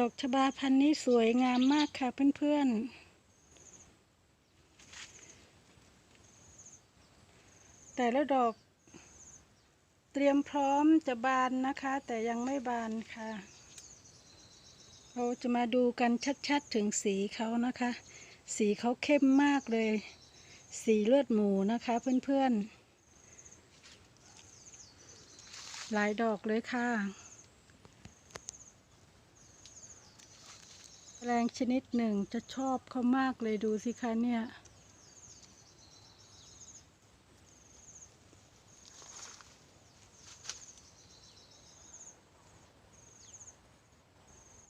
ดอกชบาพันธุ์นี้สวยงามมากค่ะเพื่อนๆ แต่ละดอกเตรียมพร้อมจะบานนะคะ แต่ยังไม่บานค่ะ เราจะมาดูกันชัดๆถึงสีเขานะคะ สีเขาเข้มมากเลย สีเลือดหมูนะคะเพื่อนๆ หลายดอกเลยค่ะ แรงชนิดหนึ่งจะชอบเขามากเลยดูสิคะเนี่ย